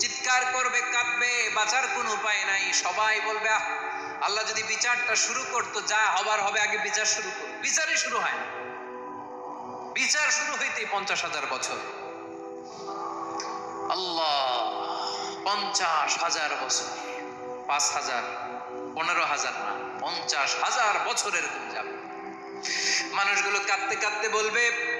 চিৎকার করবে, কাঁদবে, বাঁচার কোনো উপায় নাই। সবাই বলবে, আহ, আল্লাহ যদি বিচারটা শুরু করতো, যা হবার হবে, আগে বিচার শুরু করো। বিচারই শুরু হয় না। বিচার শুরু হইতেই পঞ্চাশ হাজার বছর। আল্লাহ, পঞ্চাশ হাজার বছর। পাঁচ হাজার, পনেরো হাজার না, পঞ্চাশ হাজার বছর এরকম যাবে। মানুষগুলো কাঁদতে কাঁদতে বলবে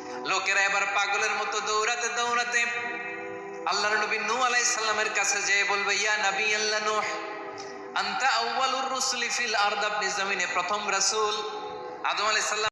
লোকেরা এবার পাগলের মতো দৌড়াতে দৌড়াতে আল্লাহ নবী নূ আলাই সাল্লামের কাছে যেয়ে বলবে, ইয়া নবী আল্লাহ নূহ, আনতা আউয়ালুর রুসুলি ফিল আরদ আপনি জমিনে প্রথম রাসূল আদম আলাইহিস সালাম